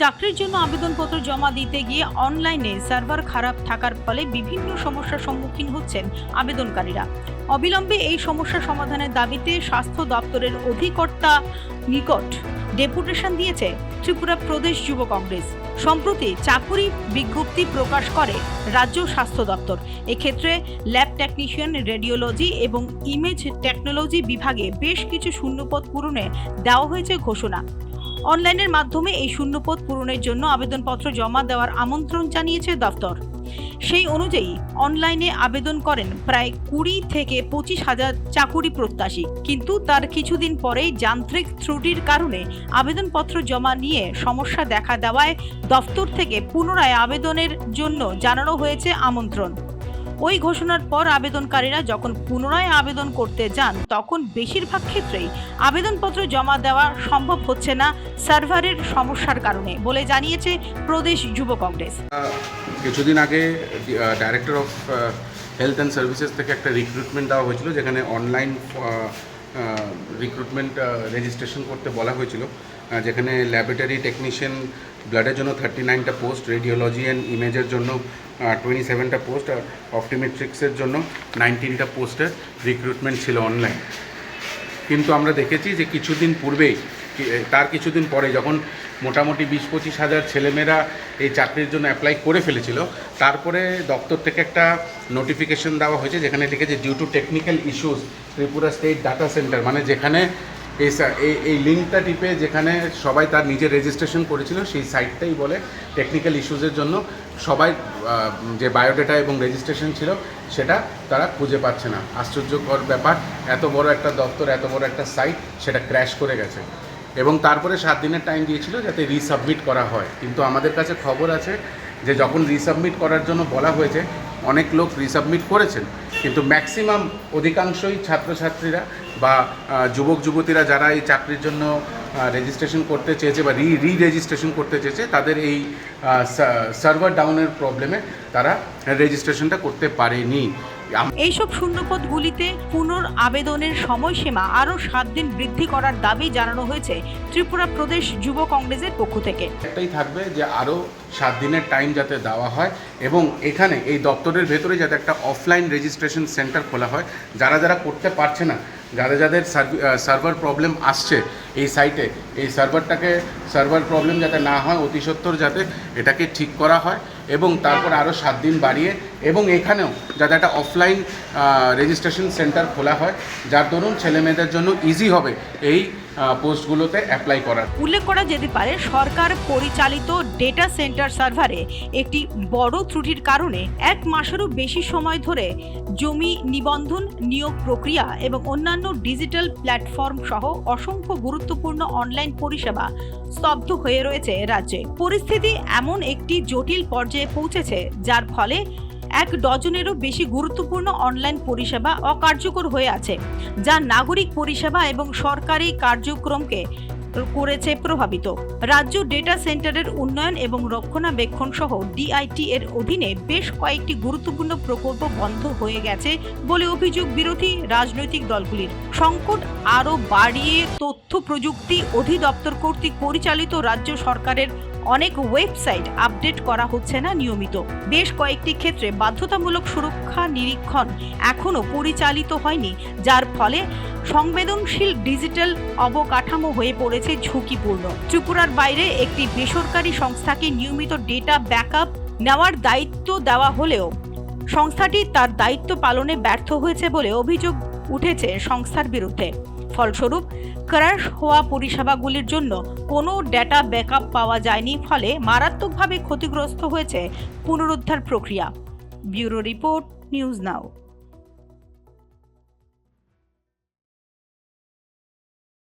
চাকরির জন্য আবেদনপত্র জমা দিতে গিয়ে অনলাইনে সার্ভার খারাপ থাকার ফলে বিভিন্ন সমস্যার সম্মুখীন হচ্ছেন আবেদনকারীরা। অবিলম্বে এই সমস্যা সমাধানের দাবিতে স্বাস্থ্য দপ্তরের অধিকর্তা নিকট ডেপুটেশন দিয়েছে ত্রিপুরা প্রদেশ যুব কংগ্রেস। সম্প্রতি চাকুরি বিজ্ঞপ্তি প্রকাশ করে রাজ্য স্বাস্থ্য দপ্তর। এক্ষেত্রে ল্যাব টেকনিশিয়ান, রেডিওলজি এবং ইমেজ টেকনোলজি বিভাগে বেশ কিছু শূন্যপদ পূরণে দেওয়া হয়েছে ঘোষণা। অনলাইনের মাধ্যমে এই শূন্যপদ পূরণের জন্য আবেদনপত্র জমা দেওয়ার আমন্ত্রণ জানিয়েছে দফতর। সেই অনুযায়ী অনলাইনে আবেদন করেন প্রায় কুড়ি থেকে পঁচিশ হাজার চাকুরি প্রত্যাশী। কিন্তু তার কিছুদিন পরেই যান্ত্রিক ত্রুটির কারণে আবেদনপত্র জমা নিয়ে সমস্যা দেখা দেওয়ায় দফতর থেকে পুনরায় আবেদনের জন্য জানানো হয়েছে আমন্ত্রণ। ওই ঘোষণার পর আবেদনকারীরা যখন পুনরায় আবেদন করতে যান, তখন বেশিরভাগ ক্ষেত্রেই আবেদনপত্র জমা দেওয়া সম্ভব হচ্ছে না সার্ভারের সমস্যার কারণে বলে জানিয়েছে প্রদেশ যুব কংগ্রেস। কিছুদিন আগে director of health and services থেকে একটা রিক্রুটমেন্ট দেওয়া হয়েছিল, যেখানে অনলাইন রিক্রুটমেন্ট রেজিস্ট্রেশন করতে বলা হয়েছিল। যেখানে ল্যাবরেটরি টেকনিশিয়ান ব্লাডের জন্য থার্টি নাইনটা পোস্ট রেডিওলজি অ্যান্ড ইমেজের জন্য টোয়েন্টি সেভেনটা পোস্ট আর অপটিমেট্রিক্সের জন্য নাইনটিনটা পোস্টের রিক্রুটমেন্ট ছিল অনলাইন কিন্তু আমরা দেখেছি যে কিছুদিন পূর্বেই তার কিছুদিন পরে যখন মোটামুটি বিশ পঁচিশ হাজার ছেলেমেয়েরা এই চাকরির জন্য অ্যাপ্লাই করে ফেলেছিল, তারপরে দপ্তর থেকে একটা নোটিফিকেশন দেওয়া হয়েছে যেখানে লিখেছে due to technical issues Tripura state data center মানে যেখানে এই এই- লিঙ্কটা টিপে যেখানে সবাই তার নিজের রেজিস্ট্রেশন করেছিল, সেই সাইটটাই বলে টেকনিক্যাল ইস্যুসের জন্য সবাই যে বায়োডেটা এবং রেজিস্ট্রেশন ছিল, সেটা তারা খুঁজে পাচ্ছে না। আশ্চর্যকর ব্যাপার, এত বড় একটা দপ্তর, এত বড় একটা সাইট সেটা ক্র্যাশ করে গেছে। এবং তারপরে সাত দিনের টাইম দিয়েছিল যাতে রিসাবমিট করা হয়। কিন্তু আমাদের কাছে খবর আছে যে, যখন রিসাবমিট করার জন্য বলা হয়েছে, অনেক লোক রিসাবমিট করেছেন, কিন্তু ম্যাক্সিমাম অধিকাংশই ছাত্রছাত্রীরা বা যুবক যুবতীরা যারা এই চাকরির জন্য রেজিস্ট্রেশন করতে চেয়েছে বা রি রি রেজিস্ট্রেশন করতে চেয়েছে তাদের এই সার্ভার ডাউনের প্রবলেমে তারা রেজিস্ট্রেশনটা করতে পারেনি। এইসব শূন্যপদগুলিতে পুনর আবেদনের সময়সীমা আরও সাত দিন বৃদ্ধি করার দাবি জানানো হয়েছে ত্রিপুরা প্রদেশ যুব কংগ্রেসের পক্ষ থেকে। একটাই থাকবে যে আরও সাত দিনের টাইম যাতে দেওয়া হয় এবং এখানে এই দপ্তরের ভেতরে যাতে একটা অফলাইন রেজিস্ট্রেশন সেন্টার খোলা হয় যারা যারা করতে পারছে না যারা যাদের সার্ভার প্রবলেম আসছে এই সাইটে এই সার্ভারটাকে সার্ভার প্রবলেম যাতে না হয়, অতি সত্বর যাতে এটাকে ঠিক করা হয়। এবং তারপর আরও সাত দিন বাড়িয়ে এবং এখানেও যাতে একটা অফলাইন রেজিস্ট্রেশন সেন্টার খোলা হয়, যার দরুন ছেলেমেয়েদের জন্য ইজি হবে এই পোস্টগুলোতে অ্যাপ্লাই করার। উল্লেখ করা যেতে পারে, সরকার পরিচালিত ডেটা সেন্টার সার্ভারে একটি বড় ত্রুটির কারণে এক মাসেরও বেশি সময় ধরে জমি নিবন্ধন নিয়োগ প্রক্রিয়া এবং অন্যান্য ডিজিটাল প্ল্যাটফর্ম সহ অসংখ্য গুরুত্বপূর্ণ অনলাইন পরিষেবা স্তব্ধ হয়ে রয়েছে রাজ্যে। পরিস্থিতি এমন একটি জটিল পর্যায়ে পৌঁছেছে, যার ফলে এক ডজনেরও বেশি গুরুত্বপূর্ণ অনলাইন পরিষেবা অকার্যকর হয়ে আছে, যা নাগরিক পরিষেবা এবং সরকারি কার্যক্রমকে করেছে প্রভাবিত। রাজ্য ডেটা সেন্টারের উন্নয়ন এবং রক্ষণাবেক্ষণ সহ ডিআইটি এর অধীনে বেশ কয়েকটি গুরুত্বপূর্ণ প্রকল্প বন্ধ হয়ে গেছে বলে অভিযোগ বিরোধী রাজনৈতিক দলগুলির। সংকট আরও বাড়িয়ে তথ্য প্রযুক্তি অধিদপ্তর কর্তৃক পরিচালিত রাজ্য সরকারের অনেক ওয়েবসাইট আপডেট করা হচ্ছে না নিয়মিত। বেশ কয়েকটি ক্ষেত্রে বাধ্যতামূলক সুরক্ষা নিরীক্ষণ এখনও পরিচালিত হয়নি, যার ফলে সংবেদনশীল ডিজিটাল অবকাঠামো হয়ে পড়েছে ঝুঁকিপূর্ণ। ত্রিপুরার বাইরে একটি বেসরকারি সংস্থাকে নিয়মিত ডেটা ব্যাকআপ নেওয়ার দায়িত্ব দেওয়া হলেও সংস্থাটি তার দায়িত্ব পালনে ব্যর্থ হয়েছে বলে অভিযোগ উঠেছে সংস্থার বিরুদ্ধে। ফলস্বরূপ, ক্র্যাশ হওয়া পরিষেবাগুলির জন্য কোনো ডেটা ব্যাকআপ পাওয়া যায়নি, ফলে মারাত্মকভাবে ক্ষতিগ্রস্ত হয়েছে পুনরুদ্ধার প্রক্রিয়া। Bureau report, news now.